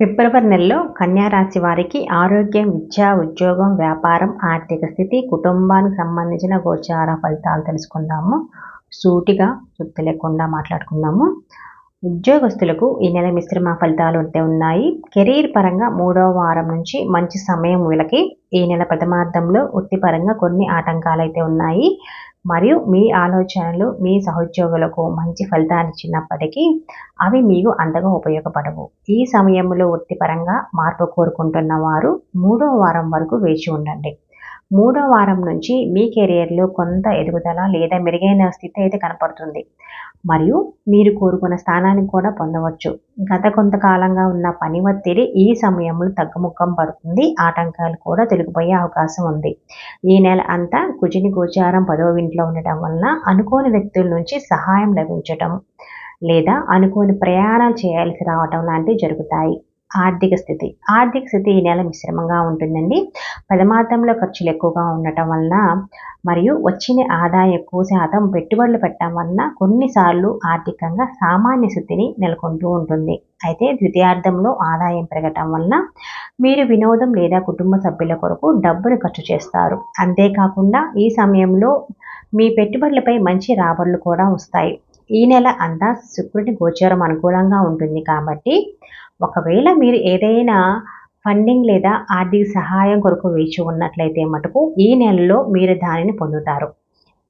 ఫిబ్రవరి నెలలో కన్యారాశి వారికి ఆరోగ్యం విద్య ఉద్యోగం వ్యాపారం ఆర్థిక స్థితి కుటుంబానికి సంబంధించిన గోచార ఫలితాలు తెలుసుకుందాము. సూటిగా సుత్తి లేకుండా మాట్లాడుకుందాము. ఉద్యోగస్తులకు ఈ నెల మిశ్రమ ఫలితాలు అయితే ఉన్నాయి. కెరీర్ పరంగా మూడవ వారం నుంచి మంచి సమయం వీళ్ళకి ఈ నెల ప్రథమార్థంలో వృత్తిపరంగా కొన్ని ఆటంకాలు అయితే ఉన్నాయి. మరియు మీ ఆలోచనలు మీ సహోద్యోగులకు మంచి ఫలితాన్ని ఇచ్చినప్పటికీ అవి మీకు అంతగా ఉపయోగపడవు. ఈ సమయంలో వృత్తిపరంగా మార్పు కోరుకుంటున్న వారు మూడో వారం వరకు వేచి ఉండండి. మూడో వారం నుంచి మీ కెరియర్లో కొంత ఎదుగుదల లేదా మెరుగైన స్థితి అయితే కనపడుతుంది. మరియు మీరు కోరుకున్న స్థానాన్ని కూడా పొందవచ్చు. గత కొంతకాలంగా ఉన్న పని ఒత్తిడి ఈ సమయంలో తగ్గుముఖం పడుతుంది. ఆటంకాలు కూడా తొలగిపోయే అవకాశం ఉంది. ఈ నెల అంతా కుజిని గోచారం పదవ ఇంట్లో ఉండటం వలన అనుకోని వ్యక్తుల నుంచి సహాయం లభించటం లేదా అనుకోని ప్రయాణాలు చేయాల్సి రావటం లాంటివి జరుగుతాయి. ఆర్థిక స్థితి. ఆర్థిక స్థితి ఈ నెల మిశ్రమంగా ఉంటుందండి. పదమార్థంలో ఖర్చులు ఎక్కువగా ఉండటం వలన మరియు వచ్చిన ఆదాయం ఎక్కువ శాతం పెట్టుబడులు పెట్టడం వలన కొన్నిసార్లు ఆర్థికంగా సామాన్య స్థితిని నెలకొంటూ ఉంటుంది. అయితే ద్వితీయార్థంలో ఆదాయం పెరగటం వలన మీరు వినోదం లేదా కుటుంబ సభ్యుల కొరకు డబ్బును ఖర్చు చేస్తారు. అంతేకాకుండా ఈ సమయంలో మీ పెట్టుబడులపై మంచి రాబడులు కూడా వస్తాయి. ఈ నెల అంతా శుక్రుడి గోచరం అనుకూలంగా ఉంటుంది కాబట్టి ఒకవేళ మీరు ఏదైనా ఫండింగ్ లేదా ఆర్థిక సహాయం కొరకు వేచి ఉన్నట్లయితే మటుకు ఈ నెలలో మీరు దానిని పొందుతారు.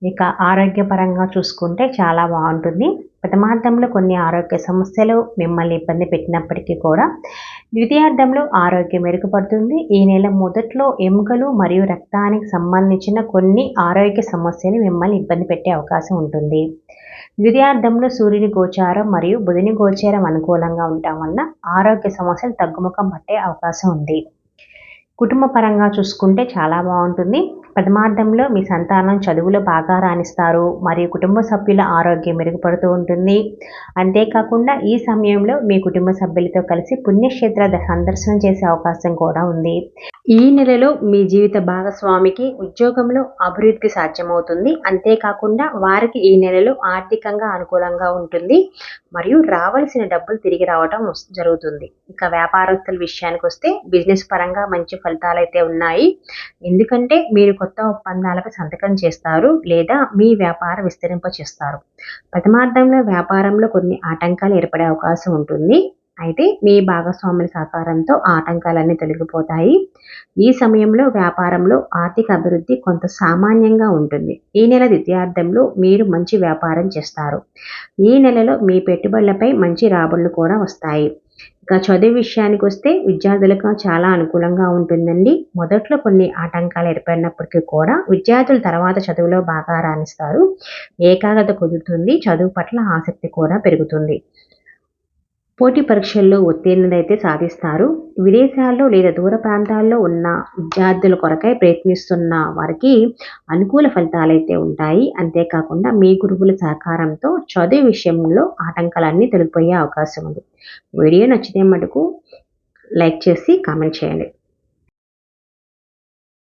ఇక ఆరోగ్యపరంగా చూసుకుంటే చాలా బాగుంటుంది. ప్రథమార్థంలో కొన్ని ఆరోగ్య సమస్యలు మిమ్మల్ని ఇబ్బంది పెట్టినప్పటికీ కూడా ద్వితీయార్థంలో ఆరోగ్యం మెరుగుపడుతుంది. ఈ నెల మొదట్లో ఎముకలు మరియు రక్తానికి సంబంధించిన కొన్ని ఆరోగ్య సమస్యలు మిమ్మల్ని ఇబ్బంది పెట్టే అవకాశం ఉంటుంది. ద్వితీయార్థంలో సూర్యుని గోచారం మరియు బుధుని గోచారం అనుకూలంగా ఉండటం వలన ఆరోగ్య సమస్యలు తగ్గుముఖం పట్టే అవకాశం ఉంది. కుటుంబ పరంగా చూసుకుంటే చాలా బాగుంటుంది. ప్రథమార్థంలో మీ సంతానం చదువులో బాగా రాణిస్తారు మరియు కుటుంబ సభ్యుల ఆరోగ్యం మెరుగుపడుతూ ఉంటుంది. అంతేకాకుండా ఈ సమయంలో మీ కుటుంబ సభ్యులతో కలిసి పుణ్యక్షేత్ర సందర్శనం చేసే అవకాశం కూడా ఉంది. ఈ నెలలో మీ జీవిత భాగస్వామికి ఉద్యోగంలో అభివృద్ధి సాధ్యమవుతుంది. అంతేకాకుండా వారికి ఈ నెలలో ఆర్థికంగా అనుకూలంగా ఉంటుంది మరియు రావలసిన డబ్బులు తిరిగి రావడం జరుగుతుంది. ఇక వ్యాపారస్తుల విషయానికి వస్తే బిజినెస్ పరంగా మంచి ఫలితాలు అయితే ఉన్నాయి. ఎందుకంటే మీరు కొత్త ఒప్పందాలపై సంతకం చేస్తారు లేదా మీ వ్యాపార విస్తరింప చేస్తారు. ప్రథమార్థంలో వ్యాపారంలో కొన్ని ఆటంకాలు ఏర్పడే అవకాశం ఉంటుంది. అయితే మీ భాగస్వాముల సహకారంతో ఆటంకాలన్నీ తొలగిపోతాయి. ఈ సమయంలో వ్యాపారంలో ఆర్థిక అభివృద్ధి కొంత సామాన్యంగా ఉంటుంది. ఈ నెల ద్వితీయార్థంలో మీరు మంచి వ్యాపారం చేస్తారు. ఈ నెలలో మీ పెట్టుబడులపై మంచి రాబడులు కూడా వస్తాయి. ఇక చదువు విషయానికి వస్తే విద్యార్థులకు చాలా అనుకూలంగా ఉంటుందండి. మొదట్లో కొన్ని ఆటంకాలు ఏర్పడినప్పటికీ కూడా విద్యార్థులు తర్వాత చదువులో బాగా రాణిస్తారు. ఏకాగ్రత కుదురుతుంది. చదువు పట్ల ఆసక్తి కూడా పెరుగుతుంది. పోటీ పరీక్షల్లో ఉత్తీర్ణులైతే సాధిస్తారు. విదేశాల్లో లేదా దూర ప్రాంతాల్లో ఉన్న విద్యార్థుల కొరకై ప్రయత్నిస్తున్న వారికి అనుకూల ఫలితాలైతే ఉంటాయి. అంతేకాకుండా మీ గురువుల సహకారంతో చదువు విషయంలో ఆటంకాలన్నీ తొలగిపోయే అవకాశం ఉంది. వీడియో నచ్చితే మటుకు లైక్ చేసి కామెంట్ చేయండి.